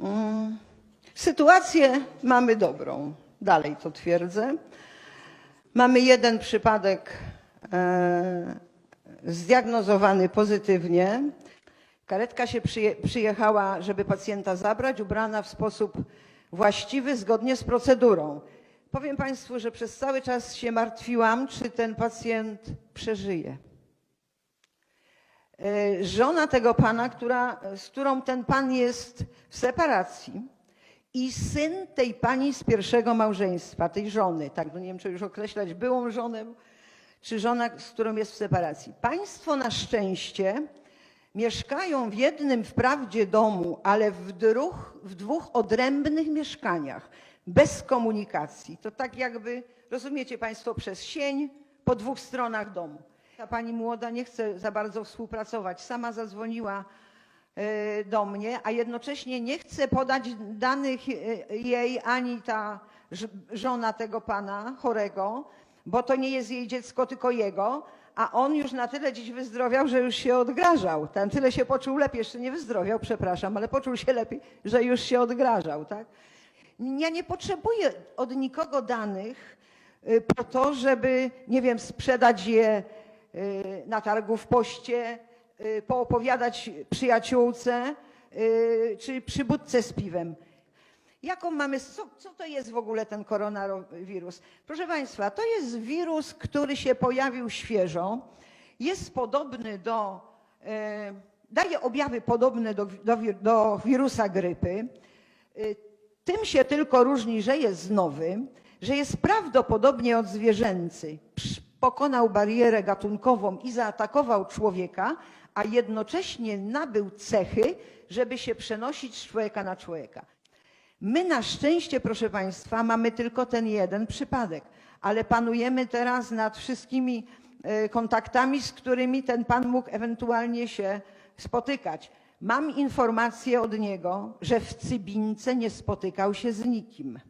Mm, Sytuację mamy dobrą, dalej to twierdzę. Mamy jeden przypadek e, zdiagnozowany pozytywnie. Karetka się przyje, przyjechała, żeby pacjenta zabrać, ubrana w sposób właściwy, zgodnie z procedurą. Powiem Państwu, że przez cały czas się martwiłam, czy ten pacjent przeżyje. Żona tego pana, która, z którą ten pan jest w separacji, i syn tej pani z pierwszego małżeństwa, tej żony, tak, no nie wiem, czy już określać byłą żonę, czy żona, z którą jest w separacji. Państwo na szczęście mieszkają w jednym wprawdzie domu, ale w, dwóch, w dwóch odrębnych mieszkaniach, bez komunikacji. To tak jakby, rozumiecie Państwo, przez sień po dwóch stronach domu. Ta pani młoda nie chce za bardzo współpracować. Sama zadzwoniła e, do mnie, a jednocześnie nie chce podać danych e, jej ani ta żona tego pana chorego, bo to nie jest jej dziecko, tylko jego, a on już na tyle dziś wyzdrowiał, że już się odgrażał. Ten tyle się poczuł lepiej, jeszcze nie wyzdrowiał, przepraszam, ale poczuł się lepiej, że już się odgrażał, tak? Ja nie potrzebuję od nikogo danych y, po to, żeby, nie wiem, sprzedać je na targu w poście, y, poopowiadać przyjaciółce y, czy przy budce z piwem. Jaką mamy, co, co to jest w ogóle ten koronawirus? Proszę Państwa, to jest wirus, który się pojawił świeżo, jest podobny do, daje objawy podobne do, do, do wirusa grypy. Y, Tym się tylko różni, że jest nowy, że jest prawdopodobnie odzwierzęcy. Pokonał barierę gatunkową i zaatakował człowieka, a jednocześnie nabył cechy, żeby się przenosić z człowieka na człowieka. My na szczęście, proszę Państwa, mamy tylko ten jeden przypadek, ale panujemy teraz nad wszystkimi e, kontaktami, z którymi ten pan mógł ewentualnie się spotykać. Mam informację od niego, że w Cybince nie spotykał się z nikim.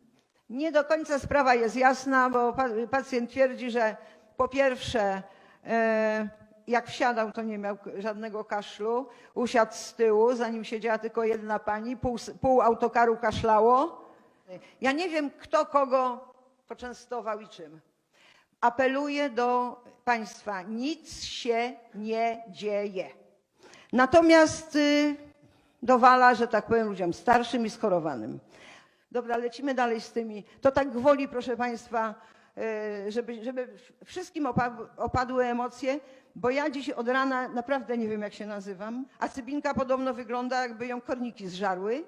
Nie do końca sprawa jest jasna, bo pa- pacjent twierdzi, że po pierwsze, e, jak wsiadał, to nie miał żadnego kaszlu, usiadł z tyłu, za nim siedziała tylko jedna pani, pół, pół autokaru kaszlało. Ja nie wiem, kto kogo poczęstował i czym. Apeluję do Państwa, nic się nie dzieje. Natomiast y, dowala, że tak powiem, ludziom starszym i schorowanym. Dobra, lecimy dalej z tymi. To tak gwoli, proszę Państwa, żeby, żeby wszystkim opa- opadły emocje, bo ja dziś od rana naprawdę nie wiem, jak się nazywam, a Cybinka podobno wygląda, jakby ją korniki zżarły,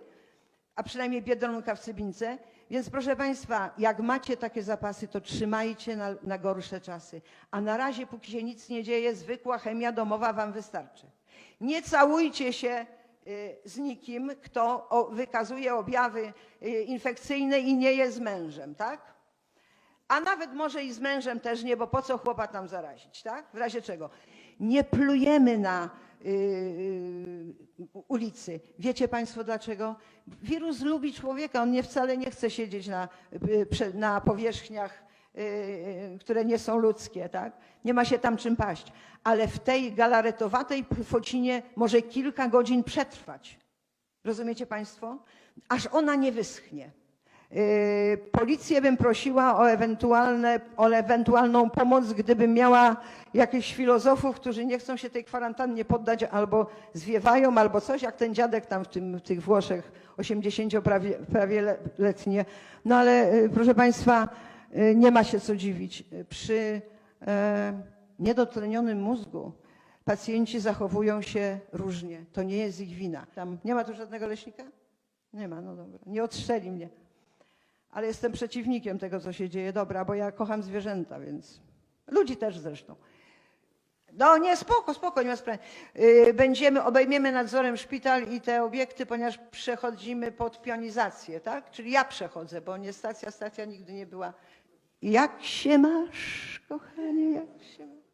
a przynajmniej biedronka w Cybince. Więc proszę Państwa, jak macie takie zapasy, to trzymajcie na, na gorsze czasy. A na razie, póki się nic nie dzieje, zwykła chemia domowa Wam wystarczy. Nie całujcie się y, z nikim, kto wykazuje objawy y, infekcyjne i nie jest mężem, tak? A nawet może i z mężem też nie, bo po co chłopa tam zarazić, tak? W razie czego? Nie plujemy na y, y, ulicy. Wiecie Państwo dlaczego? Wirus lubi człowieka, on nie wcale nie chce siedzieć na, y, na powierzchniach, y, które nie są ludzkie, tak? Nie ma się tam czym paść. Ale w tej galaretowatej focinie może kilka godzin przetrwać. Rozumiecie Państwo? Aż ona nie wyschnie. Yy, Policję bym prosiła o, ewentualne, o ewentualną pomoc, gdybym miała jakichś filozofów, którzy nie chcą się tej kwarantannie poddać, albo zwiewają, albo coś, jak ten dziadek tam w, tym, w tych Włoszech 80 prawie, prawie le- letnie. No ale yy, proszę Państwa, yy, nie ma się co dziwić. Przy e, niedotlenionym mózgu pacjenci zachowują się różnie. To nie jest ich wina. Tam nie ma tu żadnego leśnika? Nie ma, no dobra. Nie odstrzeli mnie. Ale jestem przeciwnikiem tego, co się dzieje. Dobra, bo ja kocham zwierzęta, więc ludzi też zresztą. No nie, spoko, spoko, nie ma sprawy. Yy, Będziemy, obejmiemy nadzorem szpital i te obiekty, ponieważ przechodzimy pod pionizację, tak? Czyli ja przechodzę, bo nie stacja, stacja nigdy nie była. Jak się masz, kochanie, jak się masz?